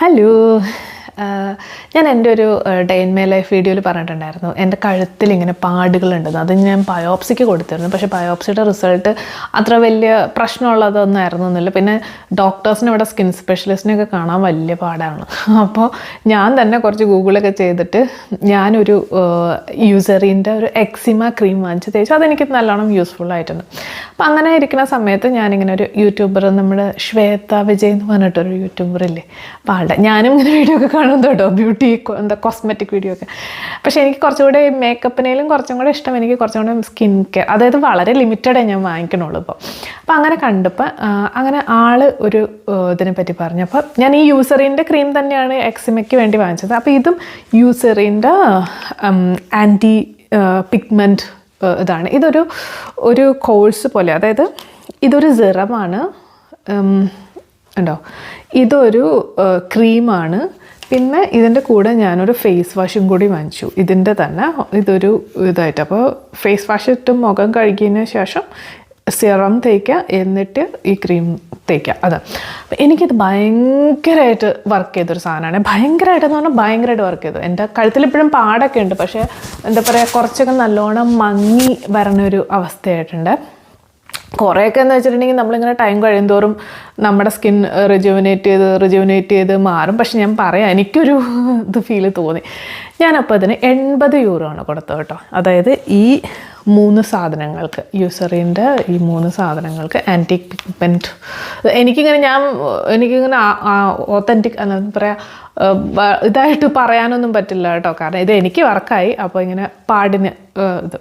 Hallo, ഞാൻ എന്റെ ഒരു ഡേ ഇൻ മേ ലൈഫ് വീഡിയോയിൽ പറഞ്ഞിട്ടുണ്ടായിരുന്നു. എന്റെ കഴുത്തിൽ ഇങ്ങനെ പാടുകളുണ്ടെന്ന്. അത് ഞാൻ ബയോപ്സിക്ക് കൊടുത്തിരുന്നു. പക്ഷേ ബയോപ്സിയുടെ റിസൾട്ട് അത്ര വലിയ പ്രശ്നമുള്ളതൊന്നും ആയിരുന്നില്ല പിന്നെ ഡോക്ടേഴ്സിന് ഇവിടെ സ്കിൻ സ്പെഷ്യലിസ്റ്റിനെയൊക്കെ കാണാൻ വലിയ പാടാണ്. അപ്പോൾ ഞാൻ തന്നെ കുറച്ച് ഗൂഗിളൊക്കെ ചെയ്തിട്ട് ഞാനൊരു യൂസറിന്റെ ഒരു എക്സിമ ക്രീം വാങ്ങിച്ച് തേച്ചു. അതെനിക്ക് നല്ലോണം യൂസ്ഫുൾ ആയിട്ടുണ്ട്. അപ്പം അങ്ങനെ ഇരിക്കുന്ന സമയത്ത് ഞാനിങ്ങനെ ഒരു യൂട്യൂബർ നമ്മുടെ ശ്വേത വിജയ് എന്ന് പറഞ്ഞിട്ടൊരു യൂട്യൂബർ ഇല്ലേ അപ്പോൾ ആളുടെ ഞാനും ഇങ്ങനെ വീഡിയോ ഒക്കെ കാണും കേട്ടോ. ബ്യൂട്ടി എന്താ കോസ്മെറ്റിക് വീഡിയോ ഒക്കെ. പക്ഷേ എനിക്ക് കുറച്ചുകൂടെ മേക്കപ്പിനേലും കുറച്ചും കൂടെ ഇഷ്ടം എനിക്ക് കുറച്ചും കൂടെ സ്കിൻ കെയർ അതായത് വളരെ ലിമിറ്റഡേ ഞാൻ വാങ്ങിക്കണുള്ളൂ ഇപ്പോൾ അപ്പോൾ അങ്ങനെ കണ്ടപ്പോൾ അങ്ങനെ ആൾ ഒരു ഇതിനെപ്പറ്റി ഇതിനെ പറ്റി പറഞ്ഞപ്പോൾ ഞാൻ ഈ യൂസറിന്റെ ക്രീം തന്നെയാണ് എക്സിമയ്ക്ക് വേണ്ടി വാങ്ങിച്ചത്. അപ്പോൾ ഇതും യൂസറിന്റെ ആന്റി പിഗ്മെന്റ് ഇതാണ്. ഇതൊരു ഒരു കോഴ്സ് പോലെ. അതായത് ഇതൊരു സിറമാണ് ഉണ്ടോ? ഇതൊരു ക്രീമാണ് പിന്നെ ഇതിന്റെ കൂടെ ഞാനൊരു ഫേസ് വാഷും കൂടി വാങ്ങിച്ചു. ഇതിന്റെ തന്നെ ഇതൊരു ഇതായിട്ട്. അപ്പോൾ ഫേസ് വാഷ് ഇട്ട് മുഖം കഴുകിയതിന് ശേഷം സിറം തേക്കുക എന്നിട്ട് ഈ ക്രീം തേക്കുക അത്. എനിക്കിത് ഭയങ്കരമായിട്ട് വർക്ക് ചെയ്തൊരു സാധനമാണ്. ഭയങ്കരമായിട്ടെന്ന് പറഞ്ഞാൽ ഭയങ്കരമായിട്ട് വർക്ക് ചെയ്തു. എന്റെ കഴുത്തിൽ ഇപ്പോഴും പാടൊക്കെ ഉണ്ട്. പക്ഷേ എന്താ പറയുക കുറച്ചൊക്കെ നല്ലോണം മങ്ങി വരണ ഒരു അവസ്ഥയായിട്ടുണ്ട്. കുറേയൊക്കെ എന്ന് വെച്ചിട്ടുണ്ടെങ്കിൽ നമ്മളിങ്ങനെ ടൈം കഴിയുമോറും നമ്മുടെ സ്കിൻ റിജുവിനേറ്റ് ചെയ്ത് റിജുവിനേറ്റ് ചെയ്ത് മാറും. പക്ഷെ ഞാൻ പറയാം എനിക്കൊരു ഇത് ഫീൽ തോന്നി. ഞാനപ്പോൾ അതിന് എൺപത് യൂറോ ആണ് കൊടുത്തത് കേട്ടോ. അതായത് ഈ മൂന്ന് സാധനങ്ങൾക്ക് യൂസറിന്റെ ഈ മൂന്ന് സാധനങ്ങൾക്ക് ആന്റി പിഗ്മെന്റ് എനിക്കിങ്ങനെ ഞാൻ എനിക്കിങ്ങനെ ഓത്തന്റിക് എന്താ പറയുക ഇതായിട്ട് പറയാനൊന്നും പറ്റില്ല കേട്ടോ. കാരണം ഇത് എനിക്ക് വർക്കായി അപ്പോൾ ഇങ്ങനെ പാടിന് ഇത്.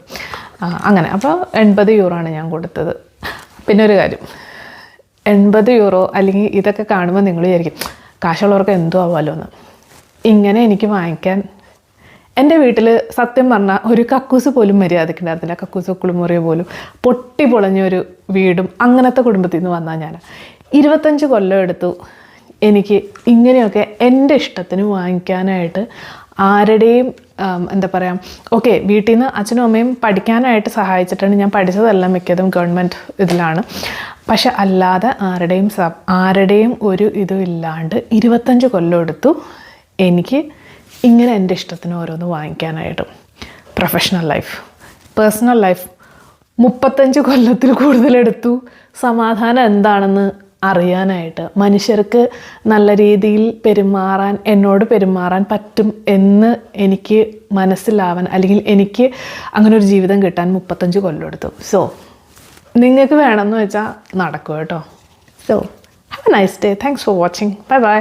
അങ്ങനെ. അപ്പോൾ എൺപത് യൂറോ ആണ് ഞാൻ കൊടുത്തത്. പിന്നെ ഒരു കാര്യം. എൺപത് യൂറോ അല്ലെങ്കിൽ ഇതൊക്കെ കാണുമ്പോൾ നിങ്ങൾ വിചാരിക്കും കാശുള്ളവർക്ക് എന്തോ ആവാമല്ലോ എന്ന് ഇങ്ങനെ എനിക്ക് വാങ്ങിക്കാൻ എന്റെ വീട്ടിൽ സത്യം പറഞ്ഞാൽ ഒരു കക്കൂസ് പോലും മര്യാദയ്ക്ക് ഉണ്ടായിരുന്നില്ല. കക്കൂസ് കുളിമുറിയ പോലും പൊട്ടി പൊളഞ്ഞൊരു വീടും അങ്ങനത്തെ കുടുംബത്തിൽ നിന്ന് വന്നാൽ ഞാൻ ഇരുപത്തഞ്ച് കൊല്ലം എടുത്തു എനിക്ക് ഇങ്ങനെയൊക്കെ എന്റെ ഇഷ്ടത്തിന് വാങ്ങിക്കാനായിട്ട് ആരുടെയും എന്താ പറയുക ഓക്കെ വീട്ടിൽ നിന്ന് അച്ഛനും അമ്മയും പഠിക്കാനായിട്ട് സഹായിച്ചിട്ടാണ് ഞാൻ പഠിച്ചതെല്ലാം മിക്കതും ഗവൺമെന്റ് ഇതിലാണ്. പക്ഷെ അല്ലാതെ ആരുടെയും സ ആരുടെയും ഒരു ഇതും ഇല്ലാണ്ട് ഇരുപത്തഞ്ച് കൊല്ലം എടുത്തു എനിക്ക് ഇങ്ങനെ എന്റെ ഇഷ്ടത്തിന് ഓരോന്ന് വാങ്ങിക്കാനായിട്ടും. പ്രൊഫഷണൽ ലൈഫ് പേഴ്സണൽ ലൈഫ് മുപ്പത്തഞ്ച് കൊല്ലത്തിൽ കൂടുതലെടുത്തു. സമാധാനം എന്താണെന്ന് അറിയാനായിട്ട്. മനുഷ്യർക്ക് നല്ല രീതിയിൽ പെരുമാറാൻ എന്നോട് പെരുമാറാൻ പറ്റും എന്ന് എനിക്ക് മനസ്സിലാവാൻ അല്ലെങ്കിൽ എനിക്ക് അങ്ങനെ ഒരു ജീവിതം കിട്ടാൻ മുപ്പത്തഞ്ച് കൊല്ലം എടുത്തു സോ നിങ്ങൾക്ക് വേണമെന്ന് വെച്ചാൽ നടക്കും കേട്ടോ. So have a nice day thanks for watching bye bye